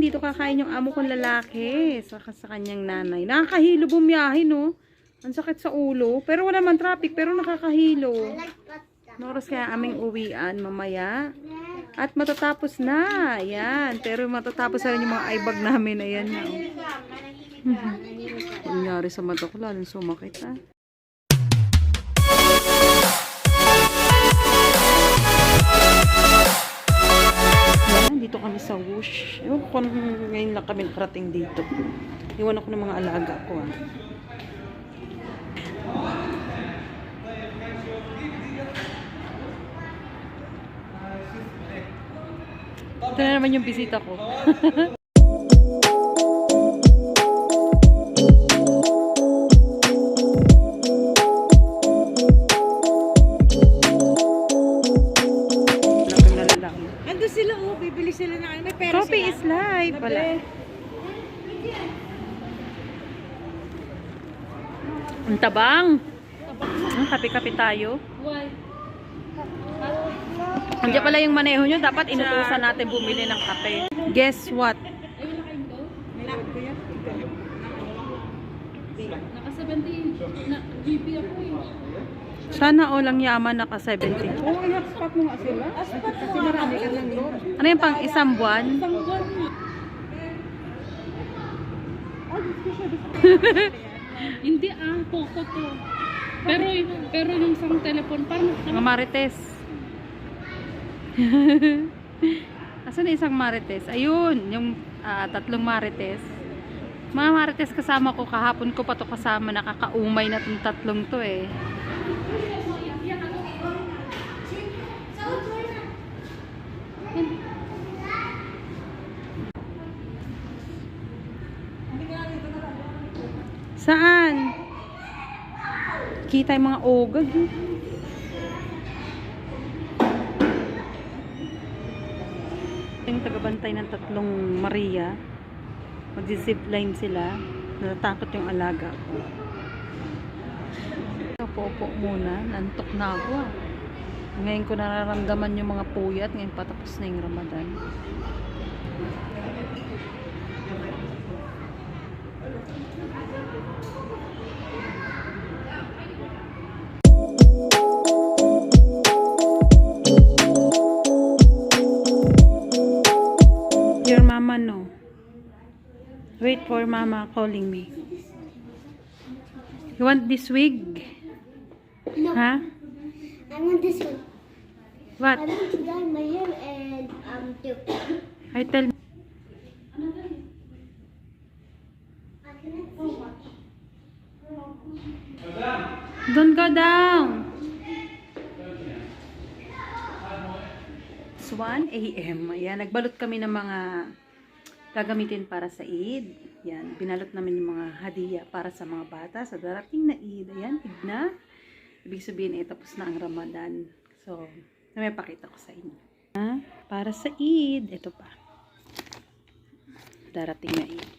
dito kakain yung amo kong lalaki sa, sa kanyang nanay. Nakakahilo bumiyahe, no? Ang sakit sa ulo. Pero wala man traffic, pero nakakahilo. Noros kaya aming uwian mamaya. At matatapos na. Ayan. Pero matatapos na yung mga eye bag namin. Ayan na. Oh. Sa mata ko, lalong sumakit ah. Ayan, dito kami sa Whoosh. Ewan ko kung ngayon lang kami nakarating dito. Iwan ako ng mga alaga ko ah. Ito na naman yung bisita ko. Coffee sila. is life pala. Ang tabang. Ang kape-kape tayo. Andiyan pala yung maneho nyo. Dapat inutusan natin bumili ng kape. Guess what? Nilagod ko yan. Naka-70 na GP ako eh. Sana all ang yaman naka 70. Oo, oh, hotspot mo nga sila. Kasi marami ka ng load. Ano yung pang isang buwan? Isang buwan nga. Hindi ah, Poco to. Pero, pero yung isang telepon, parang Mga marites. Asan na isang marites? Ayun, yung ah, tatlong marites. Mga marites kasama ko kahapon ko pa to kasama nakakaumay na tong tatlong to eh. Saan? Kita yung mga ogag. eh. Yung tagabantay ng tatlong Maria. Magzi-zipline sila. Natatakot yung alaga ko. Popo muna. Nantok na ako ah. Ngayon ko nararamdaman yung mga puyat. Ngayon patapos na yung Ramadan. Your mama no. Wait for mama calling me. You want this wig? No, Huh? I want this one. What? I want to dye my hair and um do. I tell. Don't go down. It's 1 a.m. Ayan, nagbalot kami ng mga gagamitin para sa Eid. Yan, binalot namin yung mga hadiya para sa mga bata sa darating na Eid. Ayan, Eid na. Ibig sabihin, eh, tapos na ang Ramadan. So, may pakita ko sa inyo. Ha? Para sa Eid. Ito pa. Darating na Eid.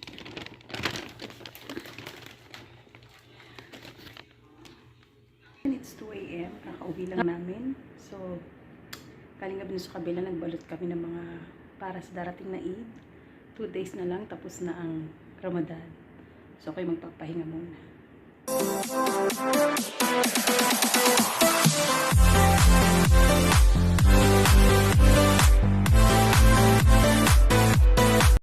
It's 2 a.m. Kakauwi lang namin. So, kalinga dun sa kabila, nagbalot kami ng mga para sa darating na Eid. Two days na lang, tapos na ang Ramadan. So, kayo magpapahinga muna.